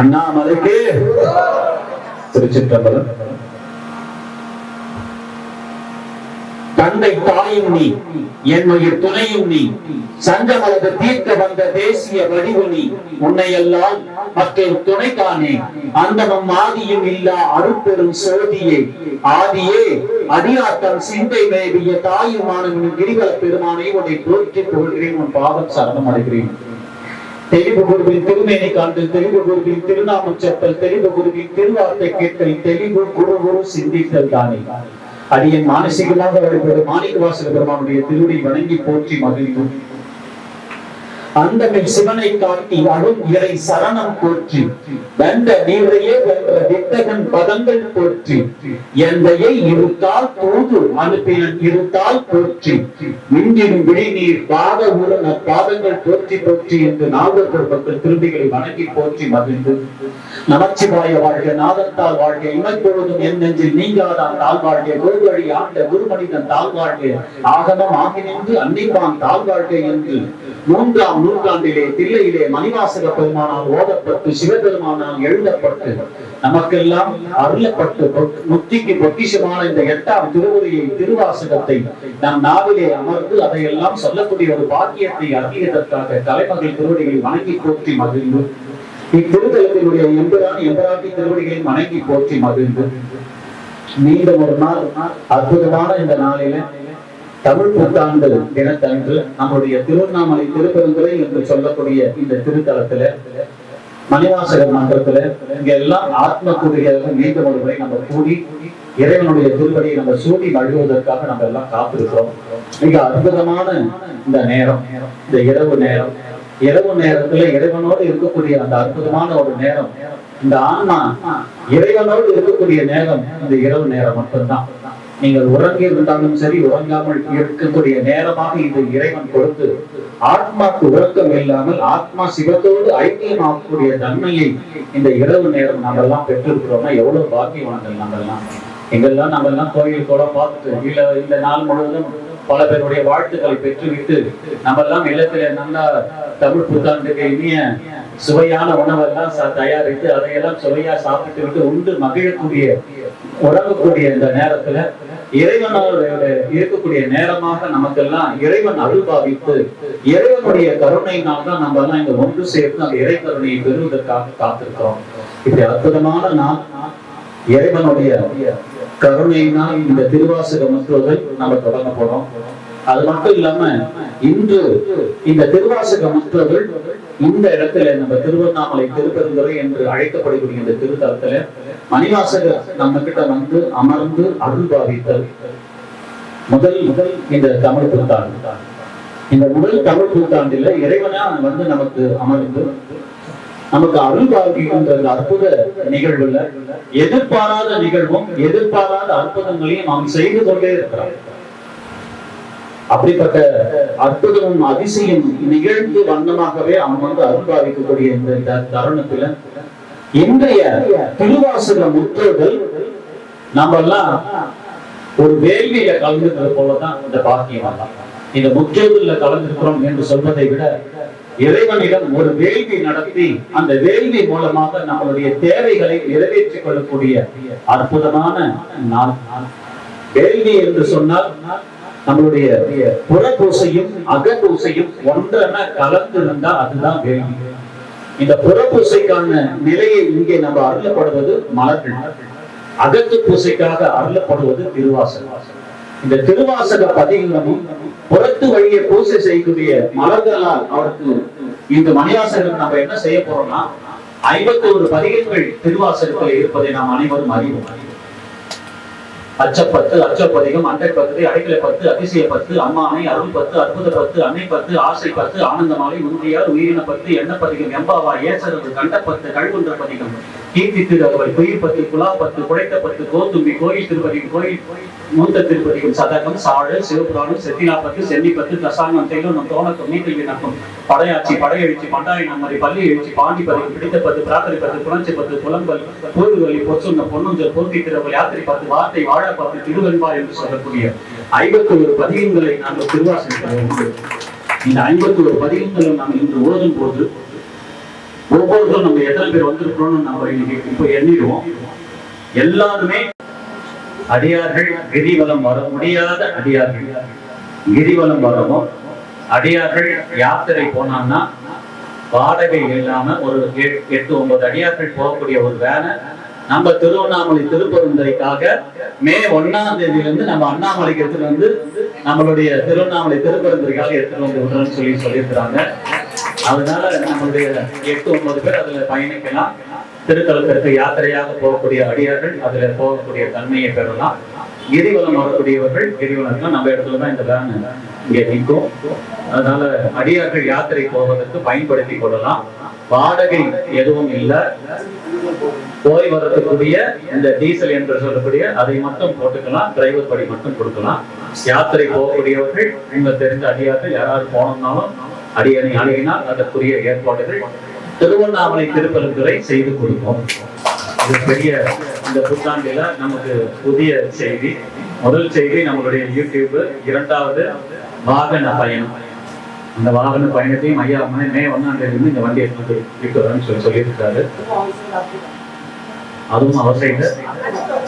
அண்ணாமலைக்கு திருச்சிற்றம்பலம். தந்தை தாயும் நீ என்னுடைய துணையும் நீ சங்கமலக தீர்க்க வந்த தேசிய வடிவு நீ உன்னையெல்லாம் மக்கள் துணை காணே அந்தமும் ஆதியும் இல்லா அருப்பெரும் சோதியே. ஆதியே அடியாத்தம் சிந்தை மேவிய தாயுமான உன் கிரிவல பெருமானை உன்னை போற்றி புகழ்கிறேன் உன் பாதம் சரணம் அடைகிறேன். தெளிவு குருவின் திருமேனி காண்டல் தெளிவு குருவின் திருநாமம் செப்பல் தெளிவு குருவின் திருவார்த்தை கேட்டல் தெளிவு குரு குரு சிந்தித்தல் தானே. அடியன் மானசீகமாக வழிபடும் மாணிக்க வாசல் பெருமானுடைய திருவடி வணங்கி போற்றி மகிழ்ந்து அந்தமில் சிவனை காட்டி அருள் இறை சரணம் போற்றி. வென்ற நீரையே வென்ற வித்தகன் பதங்கள் போற்றி. எந்தையை இருத்தால் தூது அனுப்பினன் இருத்தால் போற்றி. மின்னிடும் விழிநீர் பாத உருண பாதங்கள் போற்றி போற்றி என்று நாகர்கள் மக்கள் திரும்பிகளை வணங்கி போற்றி மகிழ்ந்து. நமச்சிவாய வாழ்க நாதத்தால் வாழ்க இமைப்பொழுதும் என் நெஞ்சில் நீங்காதான் தாழ் வாழ்க வழி ஆண்ட குருமனிதன் தாழ் வாழ்க ஆகமம் ஆகி நின்று அன்னிப்பான் தாழ் வாழ்க என்று. மூன்றாம் நூற்றாண்டிலே தில்லையிலே மணிவாசக பெருமானால் ஓதப்பட்டு சிவபெருமானால் எழுதப்பட்டு நமக்கெல்லாம் அருளப்பட்டு முத்திக்கு பொக்கிஷமான இந்த எட்டாம் திருவுரையை திருவாசகத்தை நம் நாவிலே அமர்ந்து அதையெல்லாம் சொல்லக்கூடிய ஒரு பாக்கியத்தை அறியதற்காக தலைமகள் திருவடிகளை வணங்கி போற்றி மகிழ்ந்து இத்திருத்தலத்தினுடைய எம்பிரான் எம்பராட்டி திருவடிகளை வணங்கி போற்றி மகிழ்ந்து. மீண்டும் ஒரு நாள் அற்புதமான இந்த நாளில தமிழ் புத்தாண்டு தினத்தன்று நம்முடைய திருவண்ணாமலை திருப்பெருந்துறை என்று சொல்லக்கூடிய இந்த திருத்தலத்துல மணிவாசகர் மன்றத்துல இங்க எல்லாம் ஆத்ம கூடியாக மீண்டும் ஒரு முறை நம்ம கூடி இறைவனுடைய திருப்படியை நம்ம சூடி நழுவுவதற்காக நம்ம எல்லாம் காத்திருக்கிறோம். மிக அற்புதமான இந்த நேரம் இந்த இரவு நேரம். இரவு நேரத்துல இறைவனோடு இருக்கக்கூடிய அந்த அற்புதமான ஒரு நேரம். இந்த ஆன்மா இறைவனோடு இருக்கக்கூடிய நேரம் இந்த இரவு நேரம் மட்டும்தான். நீங்கள் உறங்கி இருந்தாலும் சரி உறங்காமல் இருக்கக்கூடிய நேரமாக இது இறைவன் கொடுத்து ஆத்மாக்கு உறக்கம் இல்லாமல் ஆத்மா சிவத்தோடு ஐக்கியமாகக்கூடிய தன்மையை இந்த இரவு நேரம் நம்ம எல்லாம் பெற்றிருக்கிறோம்னா எவ்வளவு பாக்கியவான்கள் நம்ம எல்லாம் எங்கெல்லாம் நம்ம எல்லாம் கோயில் கூட பார்த்துட்டு இல்ல இந்த நாள் முழுவதும் பல பேருடைய வாழ்த்துக்களை பெற்றுவிட்டு நம்ம எல்லாம் இல்லத்துல நல்லா தமிழ் புத்தாண்டுக்கு இனிய சுவையான உணவெல்லாம் தயாரித்து அதையெல்லாம் சுவையா சாப்பிட்டு விட்டு உண்டு மகிழக்கூடிய உறங்கக்கூடிய இந்த நேரத்துல இறைவனோட இருக்கக்கூடிய நேரமாக நமக்கெல்லாம் இறைவன் அருள்பாவித்து இறைவனுடைய கருணையினால் தான் நம்ம எல்லாம் இங்க ஒன்று சேர்த்து அந்த இறை கருணையை பெறுவதற்காக காத்திருக்கிறோம். இப்படி அற்புதமான நான் இறைவனுடைய கருணையினால் இந்த திருவாசக மருத்துவத்தை நம்ம தொடங்க போறோம். அது மட்டும் இல்லாம இன்று இந்த திருவாசக மற்றவர்கள் இந்த இடத்துல நம்ம திருவண்ணாமலை திருப்பெருந்துறை என்று அழைக்கப்படக்கூடிய இந்த திருத்தலத்துல மணிவாசகர் நம்ம கிட்ட வந்து அமர்ந்து அருள் பாவித்தல். முதல் முதல் இந்த தமிழ் புத்தாண்டு. இந்த முதல் தமிழ் புத்தாண்டில் இறைவனா வந்து நமக்கு அமர்ந்து நமக்கு அருள் பாவிக்கின்ற அற்புத நிகழ்வுல எதிர்பாராத நிகழ்வும் எதிர்பாராத அற்புதங்களையும் நாம் செய்து கொண்டே இருக்கிறோம் அப்படிப்பட்ட அற்புதமும் அதிசயம் நிகழ்ந்து வண்ணமாகவே அவன் வந்து அருள்பாவிக்கக்கூடிய இந்த தருணத்துல இன்றைய திருவாசக முற்றோர்கள் நம்ம எல்லாம் ஒரு வேள்வியில கலந்துக்கிறது போலதான் இந்த பாக்கியம் எல்லாம் இந்த முற்றோதல்ல கலந்திருக்கிறோம் என்று சொல்வதை விட இறைவனிடம் ஒரு வேள்வி நடத்தி அந்த வேள்வி மூலமாக நம்மளுடைய தேவைகளை நிறைவேற்றிக் கொள்ளக்கூடிய அற்புதமான நாள். வேள்வி என்று சொன்னால் நம்மளுடைய புறப்பூசையும் அகப்பூசையும் ஒன்றென கலந்திருந்தா அதுதான் வேள்வி. இந்த புறப்பூசைக்கான நிலையை இங்கே நம்ம அருளப்படுவது மலர்கள். அகத்து பூசைக்காக அருளப்படுவது திருவாசகம். இந்த திருவாசக பதிகமும் புறத்து வழியை பூசை செய்யக்கூடிய மலர்களால் அவருக்கு இந்த மணியாசகம் நம்ம என்ன செய்ய போறோம்னா ஐம்பத்தி ஒரு பதிகங்கள் திருவாசகத்தில் இருப்பதை நாம் அனைவரும் அறிவோம். அச்சப்பத்து அச்சப்பதிகம் அண்டை பத்து அடைக்கலை பத்து அதிசய பத்து அம்மானை அருள் பத்து அற்புத பத்து அன்னை பத்து ஆசை பத்து ஆனந்தமாலை முந்தியார் உயிரின பத்து எண்ணப்பதிகம் எம்பாவா ஏசரது கண்டப்பத்து பத்து கழுகுன்ற பதிகம். கீர்த்தி திருவள்ளுவர் பொய் பத்து குலா பத்து குடைத்த பத்து கோத்தும்பி கோயில் திருப்பதியும் கோயில் மூத்த திருப்பதியும் சதகம் சாழல் சிவபுராணம் செத்தினா பத்து சென்னி பத்து தசாங்கம் தெய்வம் தோணக்கம் நீட்டில் விண்ணப்பம் படையாட்சி படையெழுச்சி பண்டாய் நம்மரை பள்ளி எழுச்சி பாண்டி பதிவு பிடித்த பத்து பிரார்த்தனை பத்து புணர்ச்சி பத்து புலம்பல் பூர்வலி பொற்சுங்க பொன்னுஞ்சல் போர்த்தி திருவள் யாத்திரை பத்து வார்த்தை வாழ பத்து திருவெண்பா என்று சொல்லக்கூடிய ஐம்பத்தி ஒரு பதிகங்களை நாங்கள் திருவாசனை இந்த ஐம்பத்தி ஒரு பதிகங்களும் நாம் இன்று ஓதும் போது ஒவ்வொருத்தரும் நம்ம எத்தனை பேர் வந்திருக்கிறோம்னு நம்ம இன்னைக்கு இப்போ எண்ணிடுவோம். எல்லாருமே அடியார்கள் கிரிவலம் வர முடியாத அடியார்கள். கிரிவலம் வரவும் அடியார்கள் யாத்திரை போனான்னா வாடகை இல்லாம ஒரு எட்டு ஒன்பது அடியார்கள் போகக்கூடிய ஒரு வேனை நம்ம திருவண்ணாமலை திருப்பருந்தைக்காக மே ஒன்னாம் தேதியில இருந்து நம்ம அண்ணாமலைக்கு எடுத்துட்டு வந்து நம்மளுடைய திருவண்ணாமலை திருப்பெருந்துறைக்காக எடுத்துட்டு வந்து விடுறோம்னு சொல்லி சொல்லியிருக்கிறாங்க. அதனால நம்மளுடைய எட்டு ஒன்பது பேர் அதுல பயணிக்கலாம். திருத்தலத்திற்கு யாத்திரையாக போகக்கூடிய அடியார்கள் அதுல போகக்கூடிய தன்மையை பெறலாம். கிரிவலம் வரக்கூடியவர்கள் கிரிவலம்லாம் நம்ம இடத்துல தான் இந்த வேன் இங்க நிற்கும். அதனால அடியார்கள் யாத்திரை போவதற்கு பயன்படுத்தி கொள்ளலாம். வாடகை எதுவும் இல்லை. போய் வரக்கூடிய இந்த டீசல் என்று சொல்லக்கூடிய அதை மட்டும் போட்டுக்கலாம். டிரைவர் படி மட்டும் கொடுக்கலாம். யாத்திரை போகக்கூடியவர்கள் உங்க தெரிந்த அடியார்கள் யாராவது போனோம்னாலும் அடியணை அணுகினால் அதற்குரிய ஏற்பாடுகள் திருவண்ணாமலை திருப்பரந்துரை செய்து கொடுப்போம். இது பெரிய இந்த புத்தாண்டில நமக்கு புதிய செய்தி. முதல் செய்தி நம்மளுடைய யூடியூப் இரண்டாவது வாகன பயணம். அந்த வாகன பயணத்தையும் ஐயா மே மே ஒன்னாம் தேதி இந்த வண்டியை எடுத்து இருக்கிறோம்னு சொல்லி சொல்லியிருக்காரு. அதுவும் அவசியம்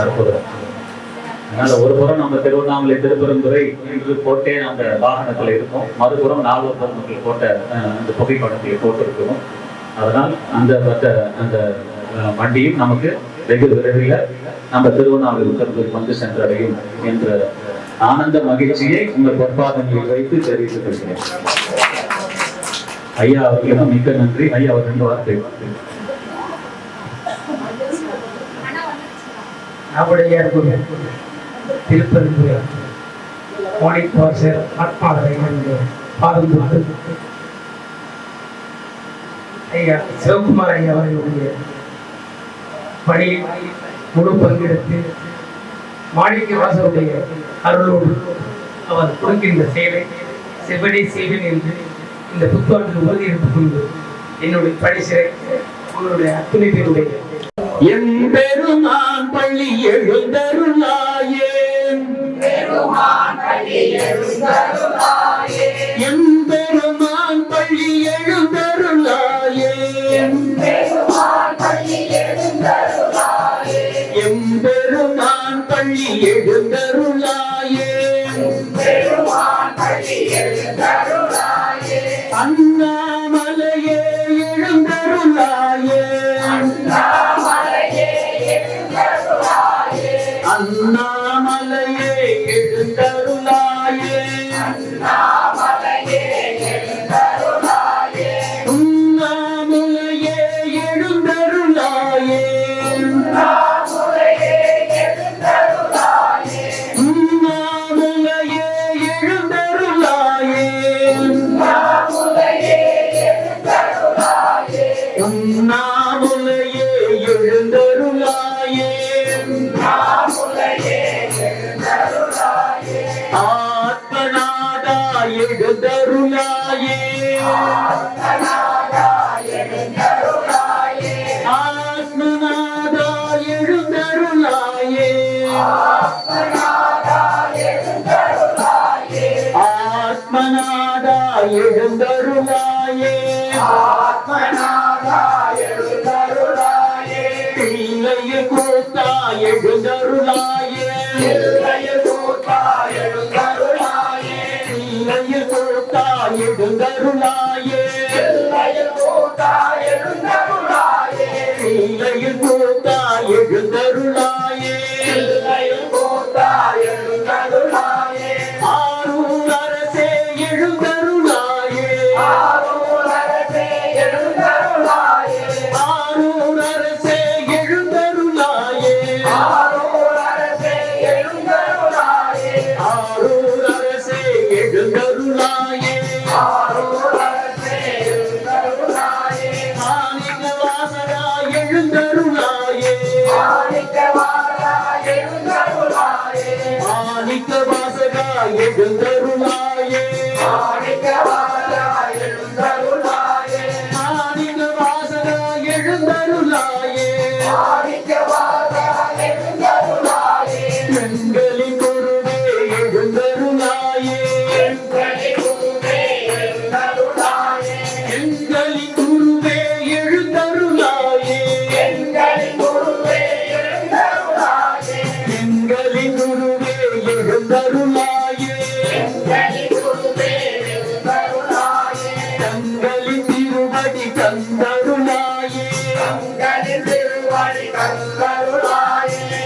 அற்புதம். அதனால ஒரு புறம் நம்ம திருவண்ணாமலை திருப்பெருந்துறை என்று போட்டே அந்த வாகனத்துல இருக்கும். மறுபுறம் நாலூர் பெருமக்கள் போட்ட அந்த புகைப்படத்தில் போட்டிருக்கிறோம். அதனால் அந்த பட்ட அந்த வண்டியும் நமக்கு வெகு விரைவில் நம்ம திருவண்ணாமலை உத்தரவுக்கு வந்து சென்றடையும் என்ற ஆனந்த மகிழ்ச்சியை உங்கள் பொற்பாதங்களில் வைத்து தெரிவித்துக் கொள்கிறேன். ஐயா அவர்களுக்கு மிக்க நன்றி. ஐயா அவர் ரெண்டு வார்த்தை. நம்முடைய குரு மாணிக்கவாசர் ஆத்மாவை பாதம் தொட்டு ஐயா சிவகுமார் ஐயா அவர்களுடைய பணியில் முழு பங்கெடுத்து மாணிக்கவாசருடைய அருளோடு அவர் கொடுக்கின்ற சேவை செவடி செய்வேன் என்று இந்த புத்தாண்டு உறுதியெடுத்துக் கொண்டு என்னுடைய பரிசை உங்களுடைய அத்துணை பேருடைய என் பெருமான் பள்ளி எழுந்தருளாயே. என் பெருமான் பள்ளி எழுந்தருளாயே. எழுந்தருளாயே. அண்ணாமலையே எழுந்தருளாயே. அண்ணாமலையே உண்ணாமலையே எழுந்தருளாயே. ஆத்மநாதா எழுந்தருளாயே. ஆத்மநாதா எழுந்தருளாயே. ஆத்மநாதா எழுந்தருளாயே பிள்ளையில் கூத்தா எழுந்தருளாயே. பிள்ளையில் கூத்தா எழுந்தருளாயே. பிள்ளையில் கூத்தா எழுந்தருளாயே. வாசகா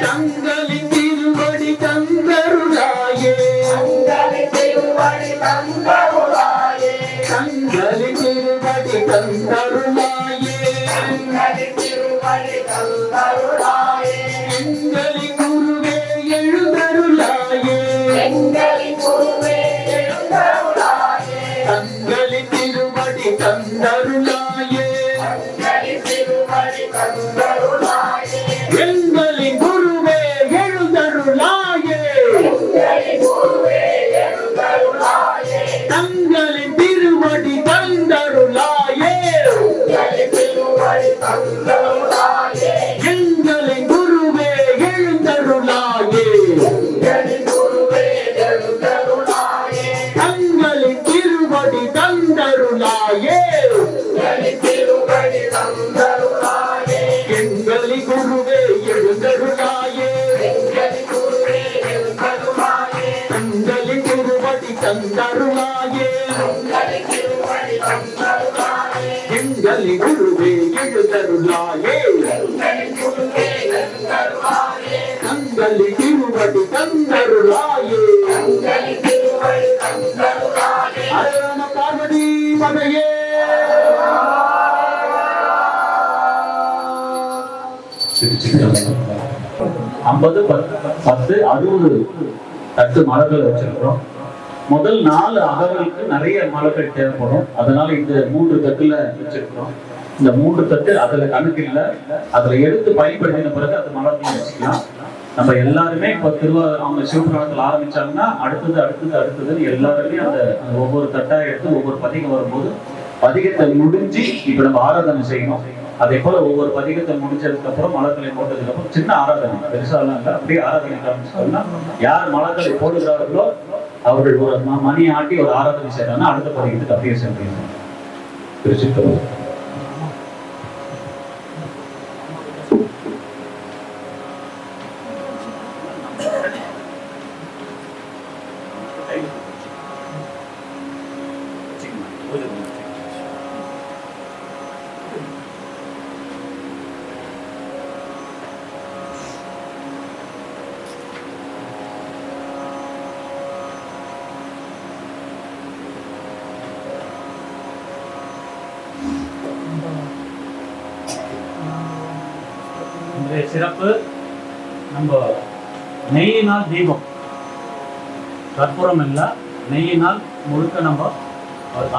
தங்களின் திருவடி தந்தருளாயே. தங்களின் திருவடி தந்தருளாயே. தங்களின் திருவடி தந்தருளாயே. தங்களின் திருவடி தந்தருளாயே. எங்களின் குருவே எழுந்தருளாயே. எங்களின் குருவே எழுந்தருளாயே. தங்களின் திருவடி தந்தருளாயே. தங்களின் தங்களின் திருவடி தந்தருளாயே அரண பார்வதி மதையே ஐம்பது பத்து பத்து அறுபது தட்டு மலர்கள் வச்சிருக்கிறோம். முதல் நாலு அகவலுக்கு நிறைய மலர்கள் தேவைப்படும். அதனால இந்த மூன்று தட்டுல வச்சிருக்கிறோம். இந்த மூன்று தட்டு அதுல கணக்கு இல்ல. அதுல எடுத்து பயன்படுத்தின பிறகு அது மலர்கள் வச்சுக்கலாம். நம்ம எல்லாருமே இப்ப திருவா அவங்க சிவபுராணத்தில் ஆரம்பிச்சாங்கன்னா அடுத்தது அடுத்தது அடுத்ததுன்னு எல்லாருமே அந்த ஒவ்வொரு தட்டா எடுத்து ஒவ்வொரு பதிகம் வரும்போது பதிகத்தை முடிஞ்சு இப்ப நம்ம ஆராதனை செய்யணும். அதே போல ஒவ்வொரு பதிகத்தை முடிஞ்சதுக்கு அப்புறம் மலர்களை போட்டதுக்கு அப்புறம் சின்ன ஆராதனை. பெருசாலாம் இல்லை அப்படியே ஆராதனை ஆரம்பிச்சோம்னா யார் மலர்களை போடுகிறார்களோ அவர்கள் ஒரு ம- மணி ஆட்டி ஒரு ஆராதனை செய்யறாங்கன்னா அடுத்த பதிகத்துக்கு அப்படியே சென்று திருச்சிட்டோம் இன்றைய சிறப்பு. நம்ம நெய்யினால் தீபம். கற்பூரம் இல்லை நெய்யினால் முழுக்க நம்ம